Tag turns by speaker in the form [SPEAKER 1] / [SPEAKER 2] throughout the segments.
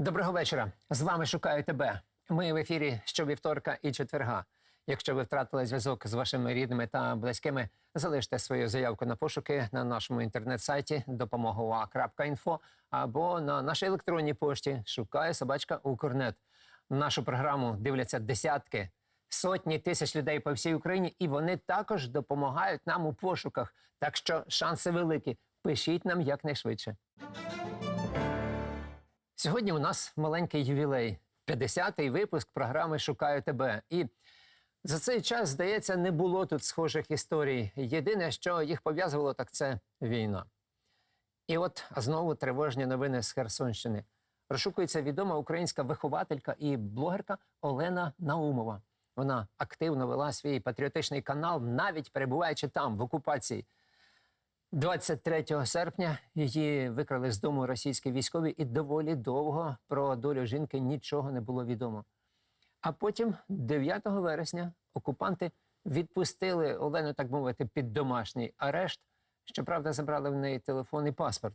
[SPEAKER 1] Доброго вечора. З вами шукаю тебе. Ми в ефірі щовівторка і четверга. Якщо ви втратили зв'язок з вашими рідними та близькими, залиште свою заявку на пошуки на нашому інтернет-сайті допомога.ua.info або на нашій електронній пошті шукає собачка Укрнет. Нашу програму дивляться десятки, сотні тисяч людей по всій Україні, і вони також допомагають нам у пошуках. Так що шанси великі. Пишіть нам якнайшвидше. Сьогодні у нас маленький ювілей 50-й випуск програми Шукаю тебе. І за цей час, здається, не було тут схожих історій. Єдине, що їх пов'язувало, так це війна. І от знову тривожні новини з Херсонщини. Розшукується відома українська вихователька і блогерка Олена Наумова. Вона активно вела свій патріотичний канал, навіть перебуваючи там, в окупації. 23 серпня її викрали з дому російські військові, і доволі довго про долю жінки нічого не було відомо. А потім, 9 вересня, окупанти відпустили Олену, так мовити, під домашній арешт. Щоправда, забрали в неї телефон і паспорт.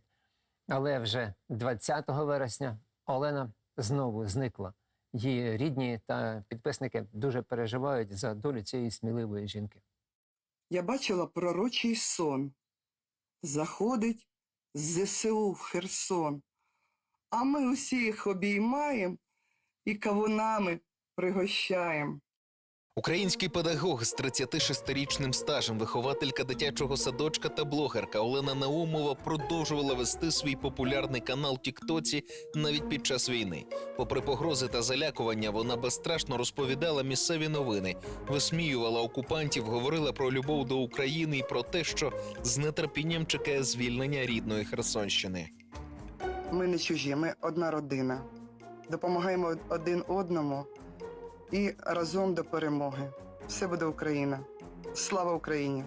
[SPEAKER 1] Але вже 20 вересня Олена знову зникла. Її рідні та підписники дуже переживають за долю цієї сміливої жінки.
[SPEAKER 2] Я бачила пророчий сон. Заходить з ЗСУ в Херсон, а ми усі їх обіймаємо і кавунами пригощаємо.
[SPEAKER 3] Український педагог з 36-річним стажем, вихователька дитячого садочка та блогерка Олена Наумова продовжувала вести свій популярний канал Тіктоці навіть під час війни. Попри погрози та залякування, вона безстрашно розповідала місцеві новини, висміювала окупантів, говорила про любов до України і про те, що з нетерпінням чекає звільнення рідної Херсонщини.
[SPEAKER 2] Ми не чужі, ми одна родина. Допомагаємо один одному і разом до перемоги. Все буде Україна. Слава Україні!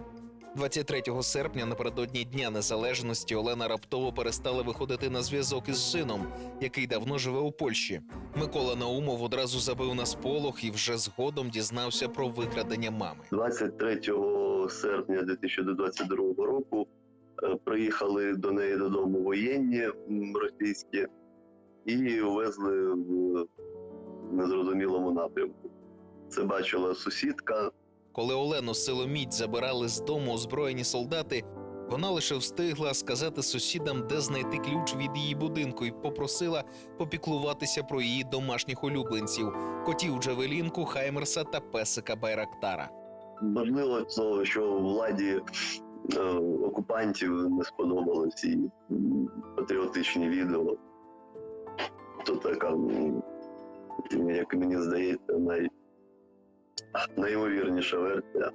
[SPEAKER 3] 23 серпня, напередодні Дня Незалежності, Олена раптово перестала виходити на зв'язок із сином, який давно живе у Польщі. Микола Наумов одразу забив на сполох і вже згодом дізнався про викрадення мами.
[SPEAKER 4] 23 серпня 2022 року е, приїхали до неї додому воєнні російські і везли в незрозумілому напрямку. Це бачила сусідка.
[SPEAKER 3] Коли Олену силоміць забирали з дому озброєні солдати, вона лише встигла сказати сусідам, де знайти ключ від її будинку, і попросила попіклуватися про її домашніх улюбленців котів Джавелінку, Хаймерса та песика Байрактара.
[SPEAKER 4] Можливо, то, що владі е, окупантів не сподобалися ці патріотичні відео. То така, як мені здається, най... найімовірніша версія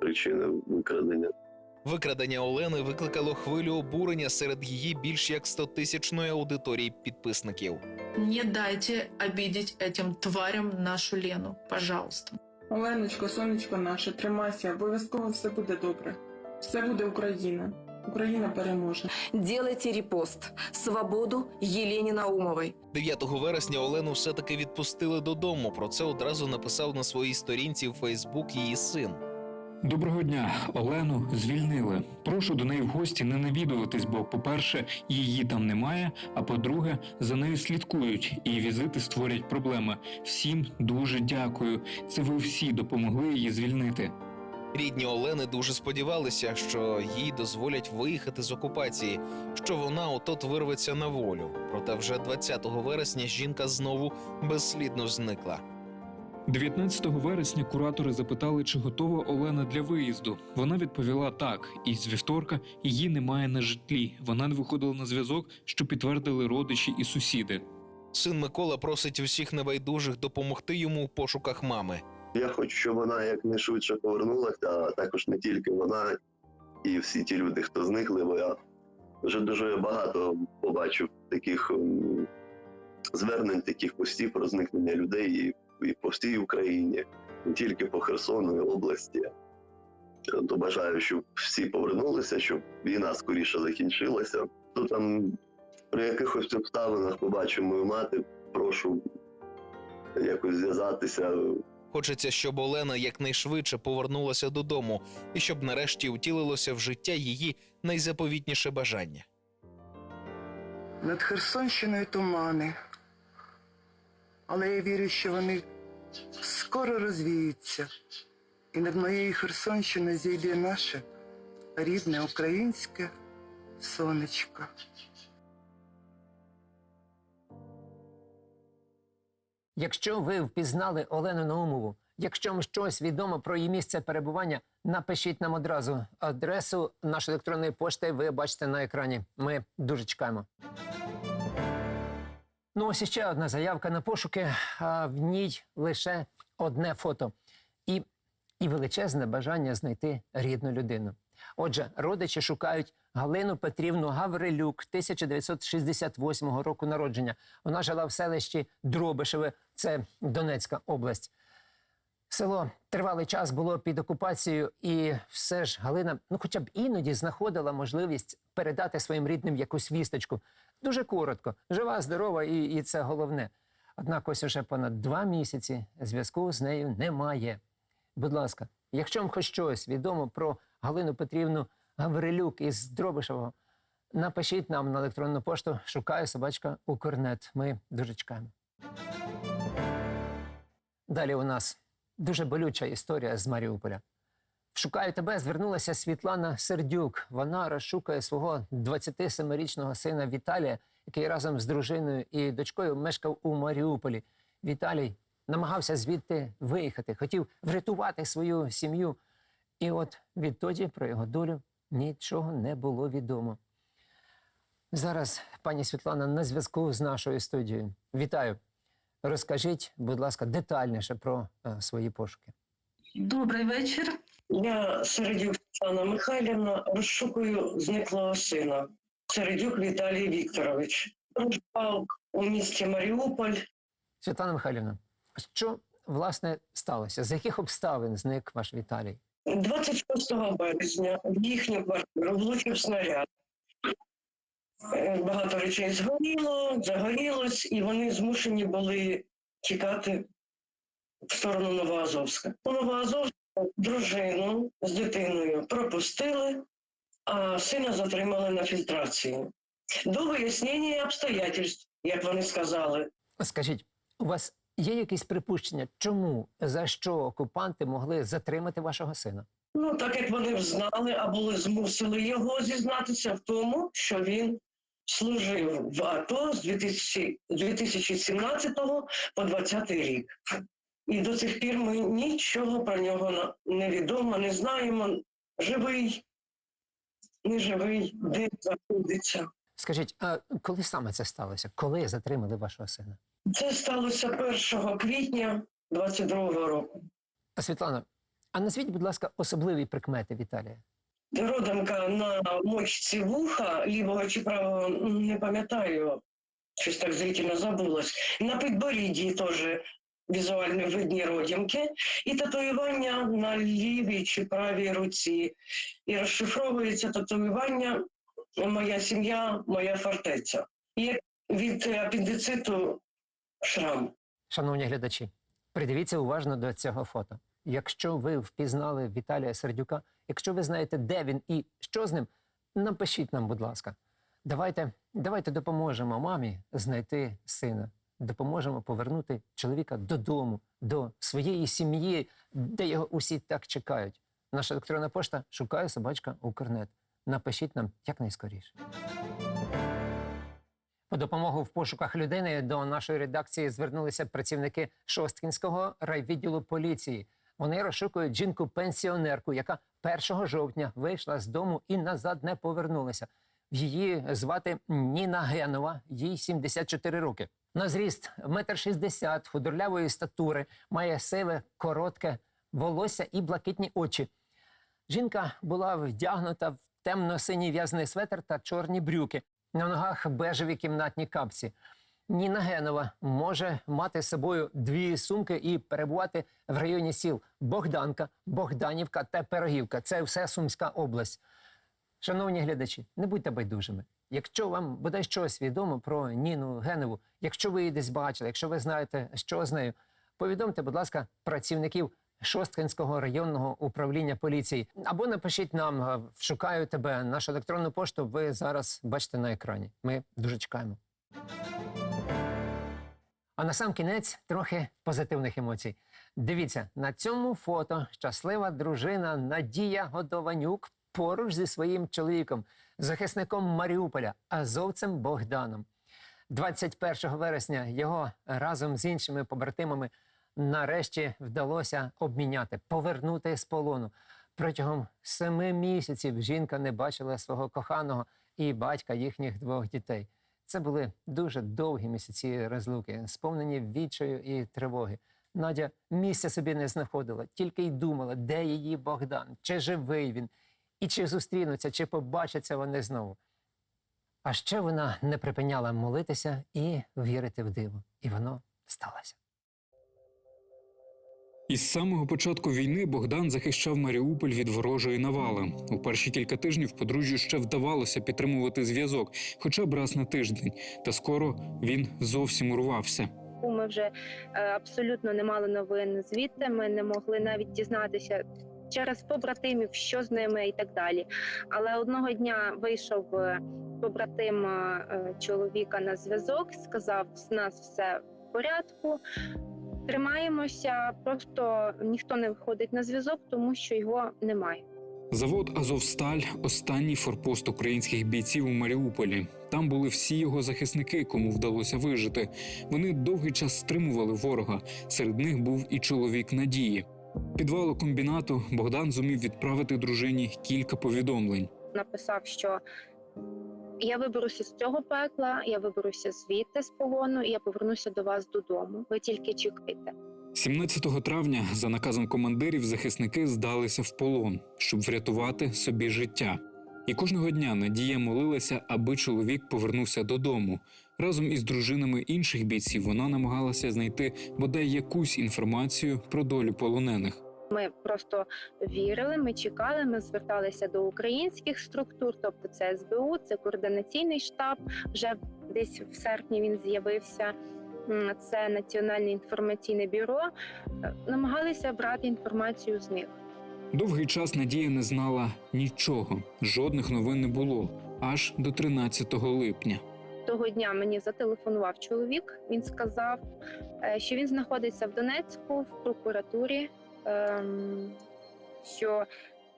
[SPEAKER 4] причини викрадення.
[SPEAKER 3] Викрадення Олени викликало хвилю обурення серед її більш як 100-тисячної аудиторії підписників.
[SPEAKER 5] Не дайте обидеть этим тварям нашу Лену, пожалуйста.
[SPEAKER 6] Оленочко, сонечко наше, тримайся, обов'язково все буде добре. Все буде Україна. Україна переможе.
[SPEAKER 7] Делайте репост. Свободу Елене Наумовой.
[SPEAKER 3] 9 вересня Олену все-таки відпустили додому. Про це одразу написав на своїй сторінці в Фейсбук її син.
[SPEAKER 8] Доброго дня, Олену звільнили. Прошу до неї в гості не навідуватись, бо, по-перше, її там немає. А по-друге, за нею слідкують, і візити створять проблеми. Всім дуже дякую. Це ви всі допомогли її звільнити.
[SPEAKER 3] Рідні Олени дуже сподівалися, що їй дозволять виїхати з окупації, що вона отот вирветься на волю. Проте вже 20 вересня жінка знову безслідно зникла.
[SPEAKER 8] 19 вересня куратори запитали, чи готова Олена для виїзду. Вона відповіла так, і з вівторка її немає на житлі. Вона не виходила на зв'язок, що підтвердили родичі і сусіди.
[SPEAKER 3] Син Микола просить усіх небайдужих допомогти йому у пошуках мами.
[SPEAKER 4] Я хочу, щоб вона якнайшвидше повернулася, а також не тільки вона і всі ті люди, хто зникли, бо я вже дуже багато побачив таких звернень, таких постів про зникнення людей і, і по всій Україні, не тільки по Херсону і області. То бажаю, щоб всі повернулися, щоб війна скоріше закінчилася. То там при якихось обставинах побачу мою мати, прошу якось зв'язатися.
[SPEAKER 3] Хочеться, щоб Олена якнайшвидше повернулася додому і щоб нарешті втілилося в життя її найзаповітніше бажання.
[SPEAKER 2] Над Херсонщиною тумани, але я вірю, що вони скоро розвіються, і над моєю Херсонщиною зійде наше рідне українське сонечко.
[SPEAKER 1] Якщо ви впізнали Олену Наумову, якщо вам щось відомо про її місце перебування, напишіть нам одразу. Адресу нашої електронної пошти ви бачите на екрані. Ми дуже чекаємо. Ну, ось іще одна заявка на пошуки, а в ній лише одне фото і, і величезне бажання знайти рідну людину. Отже, родичі шукають Галину Петрівну Гаврилюк 1968 року народження. Вона жила в селищі Дробишеве, це Донецька область. Село тривалий час було під окупацією, і все ж Галина, ну хоча б іноді знаходила можливість передати своїм рідним якусь вісточку. Дуже коротко, жива, здорова, і, і це головне. Однак ось уже понад два місяці зв'язку з нею немає. Будь ласка, якщо вам хоч щось відомо про Галину Петрівну Гаврилюк із Дробишевого, напишіть нам на електронну пошту шукаю собачка Укрнет. Ми дуже чекаємо. Далі у нас дуже болюча історія з Маріуполя. Шукаю тебе звернулася Світлана Сердюк. Вона розшукує свого 27-річного сина Віталія, який разом з дружиною і дочкою мешкав у Маріуполі. Віталій намагався звідти виїхати, хотів врятувати свою сім'ю. І от відтоді про його долю нічого не було відомо. Зараз пані Світлана на зв'язку з нашою студією. Вітаю. Розкажіть, будь ласка, детальніше про е, свої пошуки.
[SPEAKER 9] Добрий вечір. Я Середюк Світлана Михайлівна розшукую зниклого сина. Середюк Віталій Вікторович. Проживав у місті Маріуполь.
[SPEAKER 1] Світлана Михайлівна, що власне сталося? З яких обставин зник ваш Віталій?
[SPEAKER 9] 26 березня в їхню квартиру влучив снаряд. Е, Багато речей згоріло, загорілось, і вони змушені були тікати в сторону Новоазовська. У Новоазовську дружину з дитиною пропустили, а сина затримали на фільтрації. До вияснення обстоятельств, як вони сказали.
[SPEAKER 1] Скажіть, у вас є якісь припущення, чому за що окупанти могли затримати вашого сина?
[SPEAKER 9] Ну, так як вони знали або змусили його зізнатися в тому, що він служив в АТО з 2000 2017 по 2020 рік. І до цих пір ми нічого про нього не відомо, не знаємо, живий, не живий, де знаходиться.
[SPEAKER 1] Скажіть, а коли саме це сталося? Коли затримали вашого сина?
[SPEAKER 9] Це сталося 1 квітня 22 року.
[SPEAKER 1] А Світлана, а назвіть, будь ласка, особливі прикмети Віталія.
[SPEAKER 9] Родинка на мочці вуха, лівого чи правого, не пам'ятаю, щось так зрительно забулось. На підборідді теж візуально видні родинки, і татуювання на лівій чи правій руці. І розшифровується татуювання Моя сім'я, моя фортеця. І від апендициту шрам.
[SPEAKER 1] Шановні глядачі, придивіться уважно до цього фото. Якщо ви впізнали Віталія Сердюка, якщо ви знаєте, де він і що з ним, напишіть нам, будь ласка. Давайте, давайте допоможемо мамі знайти сина, допоможемо повернути чоловіка додому, до своєї сім'ї, де його усі так чекають. Наша електронна пошта шукає собачка Укрнет. Напишіть нам якнайскоріше. По допомогу в пошуках людини до нашої редакції звернулися працівники Шосткінського райвідділу поліції. Вони розшукують жінку-пенсіонерку, яка 1 жовтня вийшла з дому і назад не повернулася. Її звати Ніна Генова, їй 74 роки. На зріст 1,60 м, худорлявої статури, має сиве, коротке волосся і блакитні очі. Жінка була вдягнута в темно-синій в'язний светр та чорні брюки. На ногах бежеві кімнатні капці. Ніна Генова може мати з собою дві сумки і перебувати в районі сіл Богданка, Богданівка та Пирогівка. Це все Сумська область. Шановні глядачі, не будьте байдужими. Якщо вам бодай щось відомо про Ніну Генову, якщо ви її десь бачили, якщо ви знаєте, що з нею, повідомте, будь ласка, працівників Шосткинського районного управління поліції. Або напишіть нам е, «Шукаю тебе» нашу електронну пошту. Ви зараз бачите на екрані. Ми дуже чекаємо. А на сам кінець трохи позитивних емоцій. Дивіться, на цьому фото щаслива дружина Надія Годованюк поруч зі своїм чоловіком, захисником Маріуполя, азовцем Богданом. 21 вересня його разом з іншими побратимами нарешті вдалося обміняти, повернути з полону. Протягом семи місяців жінка не бачила свого коханого і батька їхніх двох дітей. Це були дуже довгі місяці розлуки, сповнені відчаю і тривоги. Надя місця собі не знаходила, тільки й думала, де її Богдан, чи живий він, і чи зустрінуться, чи побачаться вони знову. А ще вона не припиняла молитися і вірити в диво. І воно сталося.
[SPEAKER 8] Із самого початку війни Богдан захищав Маріуполь від ворожої навали. У перші кілька тижнів подружжю ще вдавалося підтримувати зв'язок, хоча б раз на тиждень. Та скоро він зовсім урвався.
[SPEAKER 10] Ми вже е, абсолютно не мали новин звідти. Ми не могли навіть дізнатися через побратимів, що з ними і так далі. Але одного дня вийшов е, побратим е, чоловіка на зв'язок, сказав: з нас все в порядку. Тримаємося, просто ніхто не виходить на зв'язок, тому що його немає.
[SPEAKER 8] Завод Азовсталь останній форпост українських бійців у Маріуполі. Там були всі його захисники, кому вдалося вижити. Вони довгий час стримували ворога. Серед них був і чоловік Надії. Підвалу комбінату Богдан зумів відправити дружині кілька повідомлень.
[SPEAKER 10] написав, що я виберуся з цього пекла, я виберуся звідти з погону, і я повернуся до вас додому. Ви тільки чекайте.
[SPEAKER 8] 17 травня, за наказом командирів, захисники здалися в полон, щоб врятувати собі життя. І кожного дня Надія молилася, аби чоловік повернувся додому. Разом із дружинами інших бійців вона намагалася знайти бодай якусь інформацію про долю полонених.
[SPEAKER 10] Ми просто вірили, ми чекали. Ми зверталися до українських структур, тобто це СБУ, це координаційний штаб. Вже десь в серпні він з'явився. Це Національне інформаційне бюро. Е, Намагалися брати інформацію з них.
[SPEAKER 8] Довгий час Надія не знала нічого, жодних новин не було аж до 13 липня.
[SPEAKER 10] Того дня мені зателефонував чоловік. Він сказав, е, що він знаходиться в Донецьку в прокуратурі, що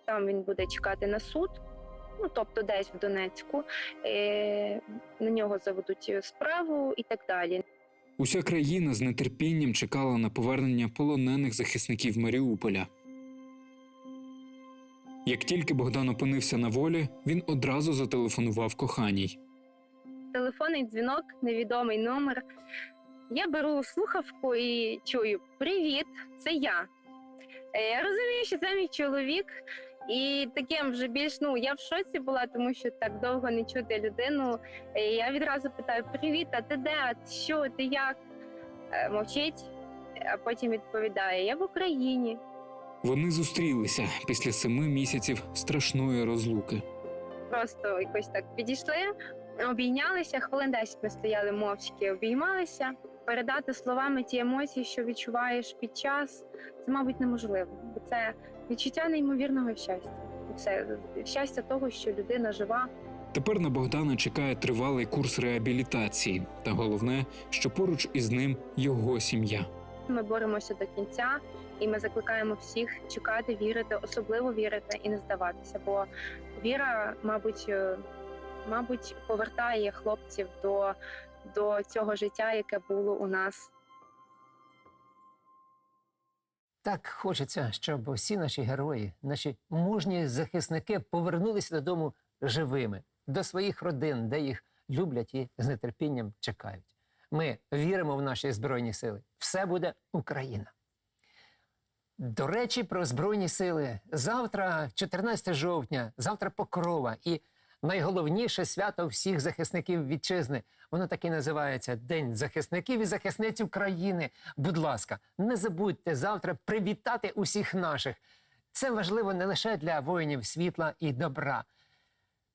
[SPEAKER 10] там він буде чекати на суд. Ну, тобто, десь в Донецьку е, на нього заведуть справу і так далі.
[SPEAKER 8] Уся країна з нетерпінням чекала на повернення полонених захисників Маріуполя. Як тільки Богдан опинився на волі, він одразу зателефонував коханій.
[SPEAKER 10] Телефонний дзвінок, невідомий номер. Я беру слухавку і чую: Привіт, це я. Е, Я розумію, що це мій чоловік, і таким вже більш ну я в шоці була, тому що так довго не чути людину. Е, Я відразу питаю: Привіт, а ти де? А Що ти як? Е, Мовчить, а потім відповідає: Я в Україні.
[SPEAKER 8] Вони зустрілися після семи місяців страшної розлуки.
[SPEAKER 10] просто якось так підійшли, обійнялися. Хвилин 10 ми стояли мовчки, обіймалися. Передати словами ті емоції, що відчуваєш під час, це, мабуть, неможливо. Бо це відчуття неймовірного щастя. Це щастя того, що людина жива.
[SPEAKER 8] Тепер на Богдана чекає тривалий курс реабілітації, та головне, що поруч із ним його сім'я.
[SPEAKER 10] Ми боремося до кінця, і ми закликаємо всіх чекати, вірити, особливо вірити і не здаватися. Бо віра, мабуть, е, мабуть, повертає хлопців до, до цього життя, яке було у нас
[SPEAKER 1] Так хочеться, щоб усі наші герої, наші мужні захисники повернулися додому живими, до своїх родин, де їх люблять і з нетерпінням чекають. Ми віримо в наші збройні сили. Все буде Україна. До речі, про збройні сили. Завтра, 14 жовтня, завтра покрова. І найголовніше свято всіх захисників вітчизни. Воно так і називається День захисників і захисниць України. Будь ласка, не забудьте завтра привітати усіх наших. Це важливо не лише для воїнів світла і добра.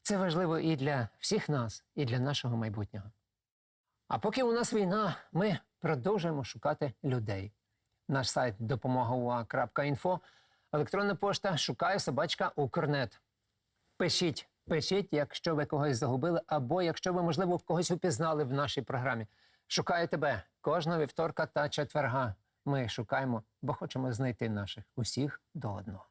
[SPEAKER 1] Це важливо і для всіх нас, і для нашого майбутнього. А поки у нас війна, ми продовжуємо шукати людей. Наш сайт допомога.ua.info, електронна пошта шукає собачка Укрнет. Пишіть, пишіть, якщо ви когось загубили, або якщо ви, можливо, когось упізнали в нашій програмі. Шукаю тебе кожного вівторка та четверга. Ми шукаємо, бо хочемо знайти наших усіх до одного.